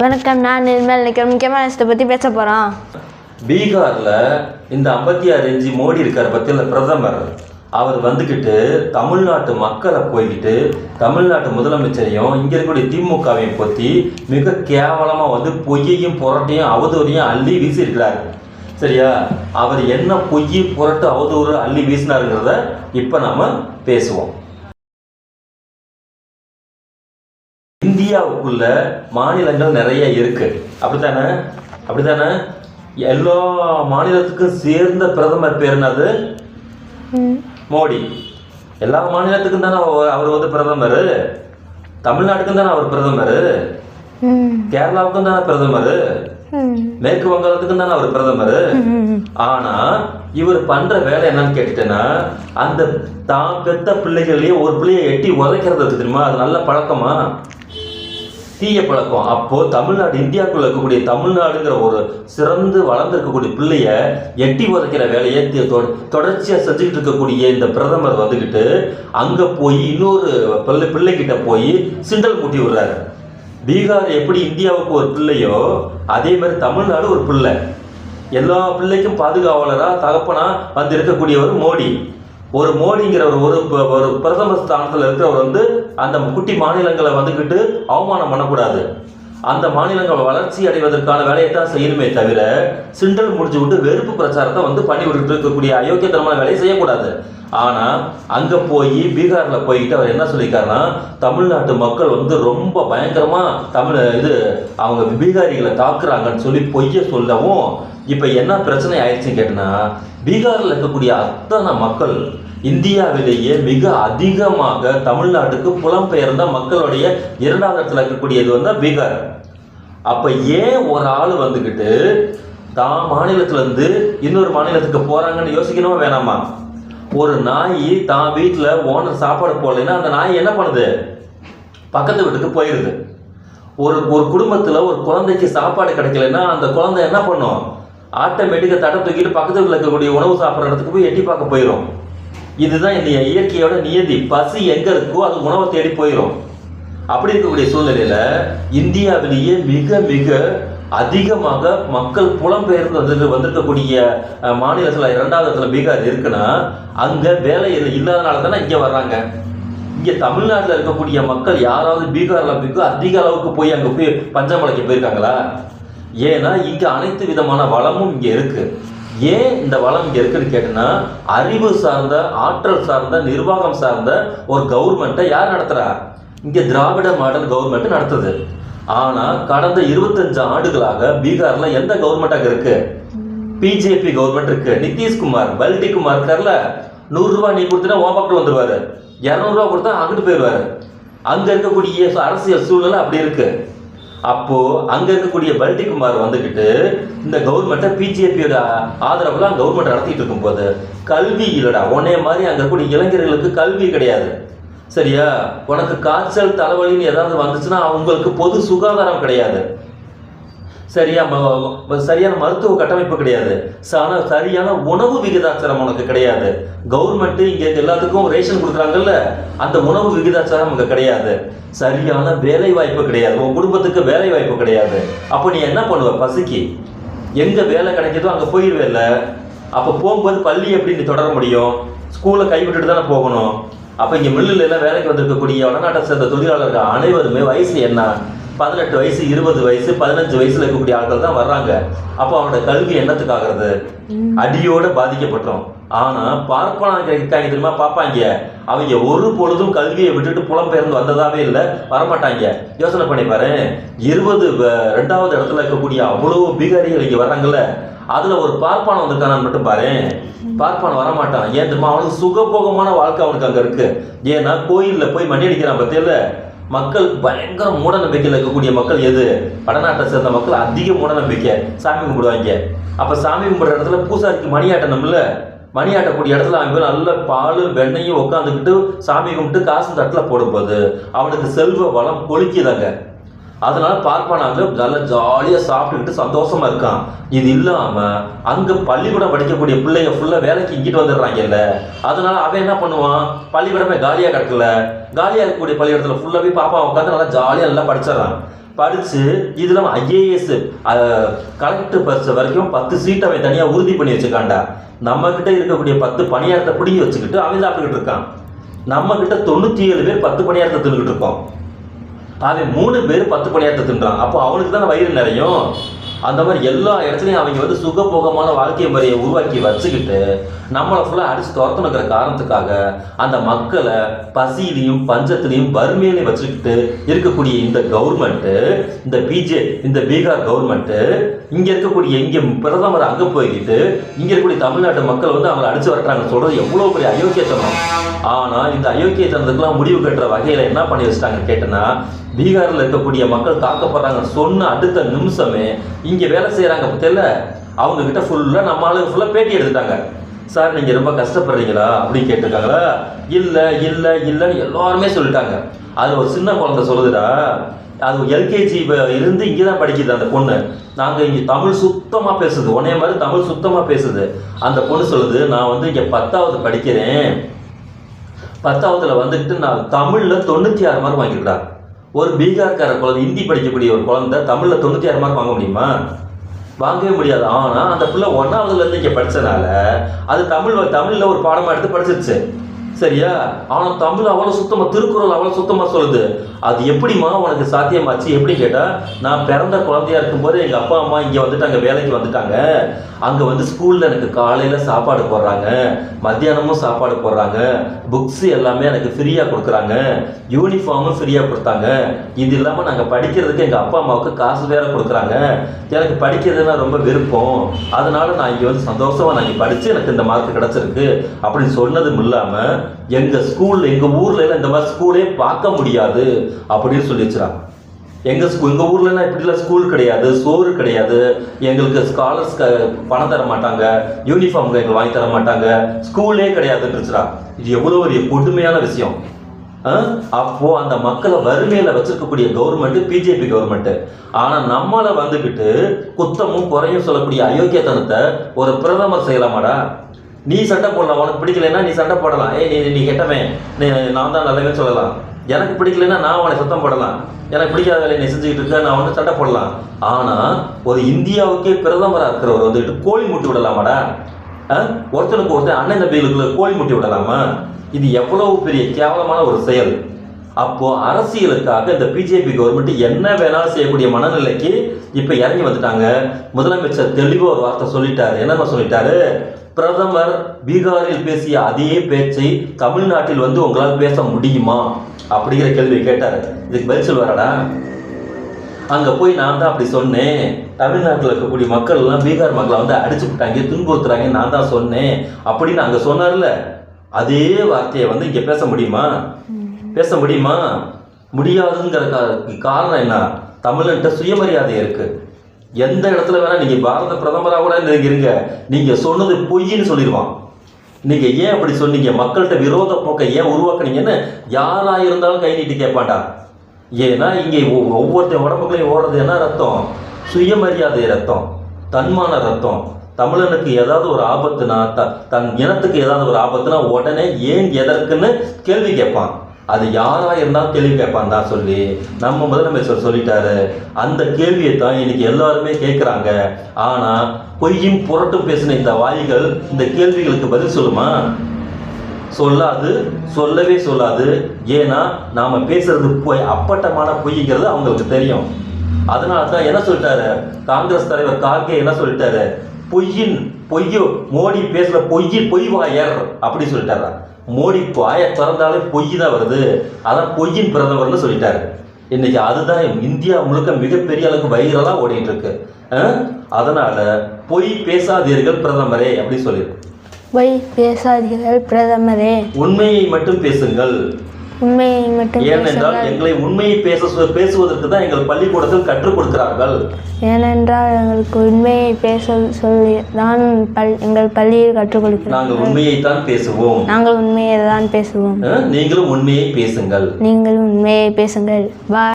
வணக்கம் நான் நிர்மல். இன்னைக்கு முக்கியமான விஷயத்தை பற்றி பேச போகிறோம் பீகாரில் இந்த ஐம்பத்தி ஆறு இஞ்சி மோடி இருக்கார் பற்றியில் பிரதமர் அவர் வந்துக்கிட்டு தமிழ்நாட்டு மக்களை போய்கிட்டு தமிழ்நாட்டு முதலமைச்சரையும் இங்கே இருக்கக்கூடிய திமுகவையும் பற்றி மிக கேவலமாக வந்து பொய்யையும் புரட்டையும் அவதூறையும் அள்ளி வீசியிருக்கிறார். சரியா? அவர் என்ன பொய் புரட்டு அவதூறு அள்ளி வீசினாருங்கிறத இப்போ நாம் பேசுவோம். இந்தியாவுக்குள்ள மாநிலங்கள் நிறைய இருக்கு. அப்படித்தானே? அப்படித்தானே? எல்லா மாநிலத்துக்கும் சேர்ந்த பிரதமர் பேர் என்னது? மோடி. எல்லா மாநிலத்துக்கும் தானே அவர் வந்து பிரதமர்? தமிழ்நாட்டுக்கும் தானே அவர் பிரதமர்? கேரளாவுக்கும் தானே பிரதமர்? மேற்கு வங்காளத்துக்கும் தானே அவர் பிரதமர்? ஆனா இவர் பண்ற வேலை என்னன்னு கேட்டுட்டேன்னா அந்த தான் பெத்த பிள்ளைகள்லயே ஒரு பிள்ளைய எட்டி உதைக்கிறது தெரியுமா? அது நல்ல பழக்கமா? தீய பழக்கம். அப்போ தமிழ்நாடு இந்தியாவுக்குள்ள இருக்கக்கூடிய தமிழ்நாடுங்கிற ஒரு சிறந்து வளர்ந்துருக்கக்கூடிய பிள்ளைய எட்டி உதைக்கிற வேலையை தொ- தொடர்ச்சியா செஞ்சுக்கிட்டு இருக்கக்கூடிய இந்த பிரதமர் வந்துக்கிட்டு அங்க போய் இன்னொரு பிள்ளை பிள்ளைகிட்ட போய் சிண்டல் மூட்டி விடுறாரு. பீகார் எப்படி இந்தியாவுக்கு ஒரு பிள்ளையோ அதே மாதிரி தமிழ்நாடு ஒரு பிள்ளை. எல்லா பிள்ளைக்கும் பாதுகாவலரா தகப்பனா வந்து இருக்கக்கூடியவர் மோடி. ஒரு மோடிங்கிற ஒரு ஒரு ப- ஒரு பிரதம ஸ்தானத்தில் இருக்கிறவர் வந்து அந்த குட்டி மாநிலங்களை வந்துக்கிட்டு அவமானம் பண்ணக்கூடாது. அந்த மாநிலங்கள் வளர்ச்சி அடைவதற்கான வேலையை தான் செய்யணுமே தவிர சிண்டல் முடிச்சு விட்டு வெறுப்பு பிரச்சாரத்தை வந்து பண்ணி விட்டுட்டு இருக்கக்கூடிய அயோக்கியத்தனமான வேலையை செய்யக்கூடாது. ஆனால் அங்கே போய் பீகாரில் போய்கிட்டு அவர் என்ன சொல்லியிருக்காருன்னா தமிழ்நாட்டு மக்கள் வந்து ரொம்ப பயங்கரமாக தமிழ் இது அவங்க பீகாரிகளை தாக்குறாங்கன்னு சொல்லி பொய்ய சொல்லவும் இப்போ என்ன பிரச்சனை ஆயிடுச்சுன்னு கேட்டேன்னா பீகாரில் இருக்கக்கூடிய அத்தனை மக்கள் இந்தியாவிலேயே மிக அதிகமாக தமிழ்நாட்டுக்கு புலம்பெயர்ந்த மக்களுடைய இரண்டாவது இடத்துல இருக்கக்கூடியது வந்து பீகார். அப்போ ஏன் ஒரு ஆள் வந்துக்கிட்டு தான் மாநிலத்துல இருந்து இன்னொரு மாநிலத்துக்கு போகிறாங்கன்னு யோசிக்கணுமா வேணாமா? ஒரு நாய் தான் வீட்டில் ஓனர் சாப்பாடு போடலைன்னா அந்த நாய் என்ன பண்ணுது? பக்கத்து வீட்டுக்கு போயிருது. ஒரு ஒரு குடும்பத்தில் ஒரு குழந்தைக்கு சாப்பாடு கிடைக்கலன்னா அந்த குழந்தை என்ன பண்ணும்? ஆட்டோமேட்டிக்காக தடை தூக்கிட்டு பக்கத்து வீட்டில் இருக்கக்கூடிய உணவு சாப்பிட்ற இடத்துக்கு போய் எட்டி பார்க்க போயிடும் இதுதான் இந்த இயற்கையோட நியதி. பசி எங்கே இருக்கோ அது உணவை தேடி போயிடும் அப்படி இருக்கக்கூடிய சூழ்நிலையில் இந்தியாவிலேயே மிக மிக அதிகமாக மக்கள் புலம்பெயர்ந்து வந்து வந்திருக்கக்கூடிய மாநிலத்தில் இரண்டாவது இடத்துல பீகார் இருக்குன்னா அங்கே வேலை இல்லாதனால தானே இங்கே வர்றாங்க. இங்கே தமிழ்நாட்டில் இருக்கக்கூடிய மக்கள் யாராவது பீகாரில் போய் அதிக அளவுக்கு போய் அங்கே போய் பஞ்சமலைக்கு போயிருக்காங்களா? ஏன்னா இங்கே அனைத்து விதமான வளமும் இங்கே இருக்குது ஏன் இந்த வளம் இங்கே இருக்குன்னு கேட்டுன்னா அறிவு சார்ந்த ஆற்றல் சார்ந்த நிர்வாகம் சார்ந்த ஒரு கவர்மெண்ட்டை யார் நடத்துகிறா இங்கே திராவிட மாடல் கவர்மெண்ட் நடத்துது. ஆனால் கடந்த இருபத்தஞ்சு ஆண்டுகளாக பீகாரில் எந்த கவர்மெண்ட்டாக இருக்கு? பிஜேபி கவர்மெண்ட் இருக்கு. நிதிஷ்குமார் பல்டி குமார் இருக்கார்ல நூறுரூவா நீ கொடுத்தீங்கன்னா உன் பக்கம் வந்துருவாரு. இரநூறுவா கொடுத்தா அங்கிட்டு போயிடுவார். அங்கே இருக்கக்கூடிய அரசியல் சூழ்நிலை அப்படி இருக்குது அப்போ அங்க இருக்கக்கூடிய பல்டி குமார் இந்த கவர்மெண்ட்டை பிஜேபியோட ஆதரவுல கவர்மெண்ட் நடத்திட்டு இருக்கும்போது கல்வி இல்லடா உன்னே மாதிரி அங்க இருக்கக்கூடிய இளைஞர்களுக்கு கல்வி கிடையாது. சரியா? உனக்கு காய்ச்சல் தலைவலின்னு ஏதாவது வந்துச்சுன்னா அவங்களுக்கு பொது சுகாதாரம் கிடையாது. சரியா ம- சரியான மருத்துவ கட்டமைப்பு கிடையாது. ஆனால் சரியான உணவு விகிதாச்சாரம் உனக்கு கிடையாது. கவர்மெண்ட் இங்கே எல்லாத்துக்கும் ரேஷன் கொடுக்குறாங்கல்ல அந்த உணவு விகிதாச்சாரம் உங்களுக்கு கிடையாது. சரியான வேலை வாய்ப்பு கிடையாது. உன் குடும்பத்துக்கு வேலை வாய்ப்பு கிடையாது. அப்போ நீ என்ன பண்ணுவ? பசிக்கு. எங்கே வேலை கிடைக்கிதோ அங்கே போயிடுவேல்ல அப்போ போகும்போது பள்ளி எப்படி நீ தொடர முடியும்? ஸ்கூலை கைவிட்டுட்டு தானே போகணும்? அப்போ இங்கே மில்லில் எல்லாம் வேலைக்கு வந்திருக்கக்கூடிய வடநாட்டை சேர்ந்த தொழிலாளர்கள் அனைவருமே வயசு என்ன? பதினெட்டு வயசு இருபது வயசு பதினஞ்சு வயசுல இருக்கக்கூடிய ஆட்கள் தான் வர்றாங்க. அப்போ அவனோட கல்வி என்னத்துக்கு ஆகிறது அடியோட பாதிக்கப்பட்டோம் ஆனா பார்ப்பனாங்க இருக்காங்க தெரியுமா? பார்ப்பாங்க. அவங்க ஒரு பொழுதும் கல்வியை விட்டுட்டு புலம்பெயர்ந்து வந்ததாவே இல்லை வரமாட்டாங்க. யோசனை பண்ணி பாரு. இருபது ரெண்டாவது இடத்துல இருக்கக்கூடிய அவ்வளவு பீகாரிகள் இங்க வர்றாங்கல்ல அதுல ஒரு பார்ப்பானம் வந்திருக்கானான்னு மட்டும் பாரு. பார்ப்பான் வரமாட்டான். ஏன் தெரியுமா? அவனுக்கு சுகபோகமான வாழ்க்கை அவனுக்கு அங்க இருக்கு. ஏன்னா கோயில்ல போய் மணி அடிக்கிறான் பத்தியில மக்கள் பயங்கர மூட நம்பிக்கையில் இருக்கக்கூடிய மக்கள் எது? வடநாட்டை சேர்ந்த மக்கள் அதிக மூட நம்பிக்கை சாமி கும்பிடுவாங்க. அப்போ சாமி கும்பிட்ற இடத்துல பூசாரிக்கு மணி ஆட்டணும்ல மணி ஆட்டக்கூடிய இடத்துல அவன் போய் நல்ல பால் வெண்ணையும் உட்காந்துக்கிட்டு சாமி கும்பிட்டு காசு தட்டில் போடும்போது அவனுக்கு செல்வ வளம் கொளிக்குதாங்க அதனால பார்ப்பானாங்க நல்லா ஜாலியாக சாப்பிட்டுக்கிட்டு சந்தோஷமா இருக்கான். இது இல்லாமல் அங்கே பள்ளிக்கூடம் படிக்கக்கூடிய பிள்ளைங்க ஃபுல்லாக வேலைக்கு இங்கிட்டு வந்துடுறாங்கல்ல. அதனால அவன் என்ன பண்ணுவான்? பள்ளிக்கூடமே காலியாக கிடக்கல. காலியாக இருக்கக்கூடிய பள்ளிக்கூடத்தில் ஃபுல்லாகவே பாப்பா உட்காந்து நல்லா ஜாலியாக நல்லா படிச்சிடறான். படிச்சு இதுல ஐஏஎஸ் கலெக்டர் பரிசு வரைக்கும் பத்து சீட் அவன் தனியாக உறுதி பண்ணி வச்சுக்காண்டா நம்மக்கிட்ட இருக்கக்கூடிய பத்து பணியாரத்தை பிடிங்கி வச்சுக்கிட்டு அவன் சாப்பிட்டுக்கிட்டு இருக்கான். நம்மக்கிட்ட தொண்ணூற்றி ஏழு பேர் பத்து பணியாரத்தை தின்னுக்கிட்டு இருக்கோம். அவன் மூணு பேர் பத்து பணியாரத்தை தின்றான். அப்போ அவனுக்கு தானே வயிறு நிறையும்? அந்த மாதிரி எல்லா இடத்துலையும் அவங்க வந்து சுகபோகமான வாழ்க்கை முறையை உருவாக்கி வச்சுக்கிட்டு நம்மளை ஃபுல்லாக அடிச்சு துரத்தணுங்கிற காரணத்துக்காக அந்த மக்களை பசியிலையும் பஞ்சத்திலையும் வறுமையிலையும் வச்சுக்கிட்டு இருக்கக்கூடிய இந்த கவர்மெண்ட்டு இந்த பிஜே இந்த பீகார் கவர்மெண்ட்டு இங்கே இருக்கக்கூடிய இங்கே பிரதமர் அங்கே போய்கிட்டு இங்கே இருக்கக்கூடிய தமிழ்நாட்டு மக்கள் வந்து அவங்களை அடிச்சு வரட்டாங்கன்னு சொல்கிறது எவ்வளோ பெரிய அயோக்கியத்தனம். ஆனால் இந்த அயோக்கியத்தனத்துக்குலாம் முடிவு கட்டுற வகையில் என்ன பண்ணி வச்சிட்டாங்க கேட்டேன்னா பீகாரில் இருக்கக்கூடிய மக்கள் தாக்கப்படுறாங்க சொன்ன அடுத்த நிமிஷமே இங்கே வேலை செய்கிறாங்க தெரியல. அவங்க கிட்ட ஃபுல்லாக நம்ம ஆளுங்க ஃபுல்லாக பேட்டி எடுத்துட்டாங்க. சார் நீங்கள் ரொம்ப கஷ்டப்படுறீங்களா? அப்படின்னு கேட்டிருக்காங்களா? இல்லை இல்லை இல்லைன்னு எல்லாருமே சொல்லிட்டாங்க. அது ஒரு சின்ன குழந்தை சொல்லுதுடா அது எல்கேஜி இருந்து இங்கே தான் படிக்குது அந்த பொண்ணு. நாங்கள் இங்கே தமிழ் சுத்தமாக பேசுது. உன்னைய மாதிரி தமிழ் சுத்தமாக பேசுது. அந்த பொண்ணு சொல்லுது நான் வந்து இங்கே பத்தாவது படிக்கிறேன். பத்தாவதுல வந்துட்டு நான் தமிழில் தொண்ணூற்றி ஆறு மார்க் வாங்கியிருக்கா ஒரு பீகார்கார குழந்தை ஹிந்தி படிக்கக்கூடிய ஒரு குழந்தை தமிழில் தொண்ணூற்றி ஆறு மார்க் வாங்க முடியுமா? வாங்கவே முடியாது. ஆனால் அந்த பிள்ளை ஒன்றாவதுலேருந்து இங்கே படித்தனால அது தமிழ் தமிழில் ஒரு பாடமாக எடுத்து படிச்சிருச்சு. சரியா? அவனை தமிழ் அவ்வளோ சுத்தமாக திருக்குறள் அவ்வளோ சுத்தமாக சொல்லுது. அது எப்படிம்மா உனக்கு சாத்தியமாச்சு? எப்படி கேட்டால் நான் பிறந்த குழந்தையா இருக்கும்போது எங்கள் அப்பா அம்மா இங்கே வந்துட்டு அங்கே வேலைக்கு வந்துட்டாங்க. அங்கே வந்து ஸ்கூலில் எனக்கு காலையில் சாப்பாடு போடுறாங்க. மத்தியானமும் சாப்பாடு போடுறாங்க. புக்ஸ் எல்லாமே எனக்கு ஃப்ரீயாக கொடுக்குறாங்க. யூனிஃபார்மும் ஃப்ரீயாக கொடுத்தாங்க. இது இல்லாமல் நாங்கள் படிக்கிறதுக்கு எங்கள் அப்பா அம்மாவுக்கு காசு வேறு கொடுக்குறாங்க. எனக்கு படிக்கிறதுனா ரொம்ப விருப்பம். அதனால நான் இங்கே வந்து சந்தோஷமாக நான் இங்கே படித்து எனக்கு இந்த மார்க் கிடைச்சிருக்கு. அப்படின்னு சொன்னதும் இல்லாமல் எங்க ஸ்கூல்ல எங்க ஊர்லலாம் எல்லாம் இந்த மாதிரி ஸ்கூலே பார்க்க முடியாது அப்படின்னு சொல்லிச்சுறாங்க எங்கள் எங்க ஸ்கூல் எங்க ஊர்லலாம் இப்படிலாம் ஸ்கூல் கிடையாது சோறு கிடையாது. எங்களுக்கு ஸ்காலர்ஸ் பணம் தர மாட்டாங்க யூனிஃபார்ம் எங்களுக்கு வாங்கி தர மாட்டாங்க. ஸ்கூலே கிடையாதுன்றா இது எவ்வளோ ஒரு கொடுமையான விஷயம். ஆ? அப்போ அந்த மக்களை வறுமையில வச்சிருக்கக்கூடிய கவர்மெண்ட் பிஜேபி கவர்மெண்ட் ஆனா நம்மள வந்துக்கிட்டு குத்தமும் குறையும் சொல்லக்கூடிய அயோக்கியத்தனத்தை ஒரு பிரதமர் செய்யலாமாடா? நீ சண்டை போடலாம் உனக்கு பிடிக்கலைன்னா நீ சண்டை போடலாம். ஏய் நீ நீ கெட்டவன். நீ நான் தான் நல்லவே சொல்லலாம். எனக்கு பிடிக்கலைன்னா நான் உனக்கு சுத்தம் போடலாம். எனக்கு பிடிக்காத வேலையை நீ செஞ்சுக்கிட்டு இருக்க நான் வந்து சண்டை போடலாம். ஆனால் ஒரு இந்தியாவுக்கே பிரதமராக இருக்கிறவர் வந்துட்டு கோழி முட்டி விடலாமாடா? ஒருத்தனுக்கு ஒருத்தன் அண்ணன் தம்பிகளுக்குள்ள கோழி முட்டி விடலாமா? இது எவ்வளவு பெரிய கேவலமான ஒரு செயல். அப்போ அரசியலுக்காக இந்த பிஜேபி கவர்மெண்ட் என்ன வேணாலும் செய்யக்கூடிய மனநிலைக்கு இப்போ இறங்கி வந்துட்டாங்க. முதலமைச்சர் தெளிவாக ஒரு வார்த்தை சொல்லிட்டாரு. என்னமா சொல்லிட்டாரு? பிரதமர் பீகாரில் பேசிய அதே பேச்சை தமிழ்நாட்டில் வந்து உங்களால் பேச முடியுமா? அப்படிங்கிற கேள்வி கேட்டார். இதுக்கு பதில் சொல்வாரடா அங்கே போய் நான் தான் அப்படி சொன்னேன். தமிழ்நாட்டில் இருக்கக்கூடிய மக்கள் எல்லாம் பீகார் மக்களை வந்து அடிச்சு விட்டாங்க துன்புறுத்துறாங்க நான் தான் சொன்னேன். அப்படின்னு அங்கே சொன்னார்ல. அதே வார்த்தையை வந்து இங்கே பேச முடியுமா? பேச முடியுமா? முடியாதுங்கிற காரணம் என்ன? தமிழன்ட்ட சுயமரியாதை இருக்குது எந்த இடத்துல வேணால் நீங்கள் பாரத பிரதமராக கூட நீங்கள் இருங்க. நீங்கள் சொன்னது பொய்ன்னு சொல்லிடுவான் நீங்கள் ஏன் அப்படி சொன்னீங்க? மக்கள்கிட்ட விரோத போக்கை ஏன் உருவாக்குனீங்கன்னு யாராக இருந்தாலும் கை நீட்டி கேட்பாண்டா ஏன்னா இங்கே ஒ- ஒவ்வொருத்தன் உடம்புக்குள்ளேயும் ஓடுறது என்ன ரத்தம்? சுயமரியாதை ரத்தம். தன்மான ரத்தம். தமிழனுக்கு ஏதாவது ஒரு ஆபத்துனா த தன் இனத்துக்கு ஏதாவது ஒரு ஆபத்துனா உடனே ஏன் எதற்குன்னு கேள்வி கேட்பான். அது யாராக இருந்தாலும் கேள்வி கேட்பான் தான் சொல்லி நம்ம முதலமைச்சர் சொல்லிட்டாரு. அந்த கேள்வியை தான் இன்னைக்கு எல்லாருமே கேட்குறாங்க ஆனால் பொய்யும் புரட்டும் பேசின இந்த வாய்கள் இந்த கேள்விகளுக்கு பதில் சொல்லுமா? சொல்லாது சொல்லவே சொல்லாது. ஏன்னா நாம் பேசுறது பொய் அப்பட்டமான பொய்ங்கிறது அவங்களுக்கு தெரியும். அதனால தான் என்ன சொல்லிட்டாரு? காங்கிரஸ் தலைவர் கார்கே என்ன சொல்லிட்டாரு? பொய்யின் பொய்யோ மோடி பேசுற பொய்யின் பொய் வாயர் அப்படி சொல்லிட்டாரா? மோடி வாய திறந்தாலே பொய் தான் வருது. அதான் பொய்யின் பிரதமர்னு சொல்லிட்டாரு. இன்னைக்கு அதுதான் இந்தியா முழுக்க மிகப்பெரிய அளவுக்கு வைரலா ஓடிட்டு இருக்கு? அதனால பொய் பேசாதீர்கள் பிரதமரே அப்படி சொல்லியிருக்கு பொய் பேசாதீர்கள் பிரதமரே. உண்மையை மட்டும் பேசுங்கள். உண்மையை மட்டும் ஏனென்றால் எங்களை உண்மையை பேச பேசுவதற்கு தான் எங்கள் பள்ளிக்கூடத்தில் கற்றுக் கொடுக்கிறார்கள் ஏனென்றால் எங்களுக்கு உண்மையை பேச சொல்லி தான் பல் எங்கள் பள்ளியில் கற்றுக் நாங்கள் கொடுக்கிறார்கள் உண்மையைத்தான் பேசுவோம். நாங்கள் உண்மையை தான் பேசுவோம் நீங்களும் உண்மையை பேசுங்கள். நீங்களும் உண்மையை பேசுங்கள். பாய்